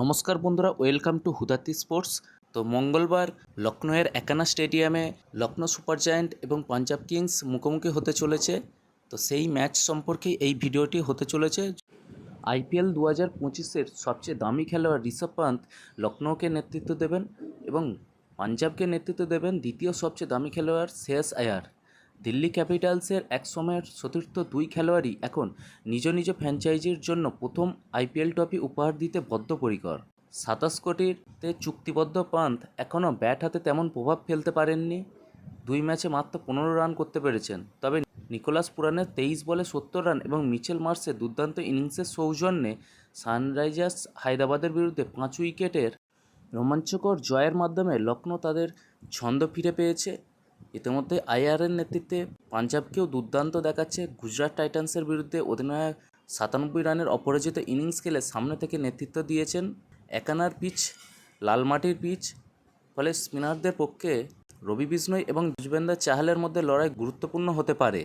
নমস্কার বন্ধুরা, welcome to হুদাতি sports. তো মঙ্গলবার লখনৌয়ের একানা স্টেডিয়ামে লখনৌ সুপার জায়ান্ট এবং পাঞ্জাব কিংস মুখোমুখি হতে চলেছে। তো সেই ম্যাচ সম্পর্কে এই ভিডিওটি হতে চলেছে। আইপিএল দু হাজার পঁচিশের সবচেয়ে দামি খেলোয়াড় ঋষভ পান্ত লখনৌকে নেতৃত্ব দেবেন এবং পাঞ্জাবকে নেতৃত্ব দেবেন দ্বিতীয় সবচেয়ে দামি খেলোয়াড় শ্রেয়স আয়ার। দিল্লি ক্যাপিটালসের এক সময়ের সতীর্থ দুই খেলোয়াড়ই এখন নিজ নিজ ফ্র্যাঞ্চাইজির জন্য প্রথম আইপিএল ট্রফি উপহার দিতে বদ্ধপরিকর। সাতাশ কোটিতে চুক্তিবদ্ধ পান্থ এখনও ব্যাট হাতে তেমন প্রভাব ফেলতে পারেননি। দুই ম্যাচে মাত্র পনেরো রান করতে পেরেছেন। তবে নিকোলাস পুরানের তেইশ বলে সত্তর রান এবং মিচেল মার্সের দুর্দান্ত ইনিংসের সৌজন্যে সানরাইজার্স হায়দ্রাবাদের বিরুদ্ধে পাঁচ উইকেটের রোমাঞ্চকর জয়ের মাধ্যমে লখনৌ তাদের ছন্দ ফিরে পেয়েছে। ইতিমধ্যে আইআরের নেতৃত্বে পাঞ্জাবকেও দুর্দান্ত দেখাচ্ছে গুজরাট টাইটান্সের বিরুদ্ধে অধিনায়ক সাতানব্বই রানের অপরাজিত ইনিংস খেলে সামনে থেকে নেতৃত্ব দিয়েছেন একানার পিচ লাল মাটির পিচ, ফলে স্পিনারদের পক্ষে রবি বিষ্ণই এবং যুজবেন্দ্র চাহালের মধ্যে লড়াই গুরুত্বপূর্ণ হতে পারে।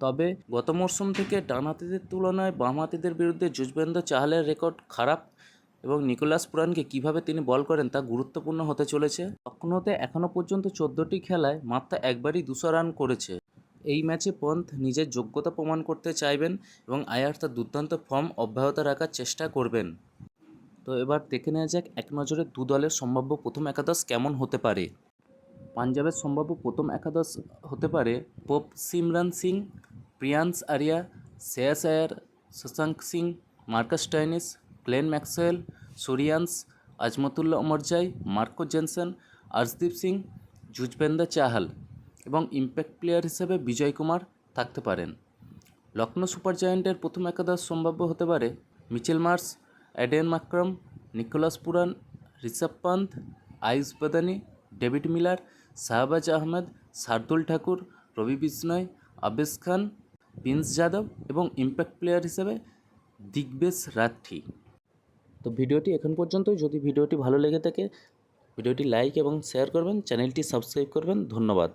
তবে গত মরশুম থেকে ডানহাতিদের তুলনায় বামহাতিদের বিরুদ্ধে যুজবেন্দ্র চাহালের রেকর্ড খারাপ। এবং নিকোলাস পুরানকে কীভাবে তিনি বল করেন তা গুরুত্বপূর্ণ হতে চলেছে। লখনৌতে এখনও পর্যন্ত চোদ্দোটি খেলায় মাত্র একবারই দুশো রান করেছে। এই ম্যাচে পন্থ নিজের যোগ্যতা প্রমাণ করতে চাইবেন এবং আয়ার তার দুর্দান্ত ফর্ম অব্যাহত রাখার চেষ্টা করবেন। তো এবার দেখে নেওয়া যাক এক নজরে দু দলের সম্ভাব্য প্রথম একাদশ কেমন হতে পারে। পাঞ্জাবের সম্ভাব্য প্রথম একাদশ হতে পারে Prabhsimran Singh Priyansh Arya, Shreyas Iyer, Shashank Singh, Marcus Stoinis Glenn Maxwell, Suryansh, Azmatullah Omarzai Marco Jansen, Arshdeep Singh Yuzvendra Chahal এবং ইম্প্যাক্ট প্লেয়ার হিসেবে বিজয় কুমার থাকতে পারেন। লখনৌ সুপার জায়ান্টের প্রথম একাদশ সম্ভাব্য হতে পারে Mitchell Marsh Aiden Markram, Nicholas Pooran, Rishabh Pant Ayush Badoni, David Miller, Shahbaz Ahmed, Shardul Thakur, Ravi Bishnoi Avesh Khan Prince Yadav এবং ইম্প্যাক্ট প্লেয়ার হিসেবে দিগ্বেশ রাঠি। তো ভিডিওটি এখন পর্যন্তই। যদি ভিডিওটি ভালো লেগে থাকে, ভিডিওটি লাইক এবং শেয়ার করবেন, চ্যানেলটি সাবস্ক্রাইব করবেন। ধন্যবাদ।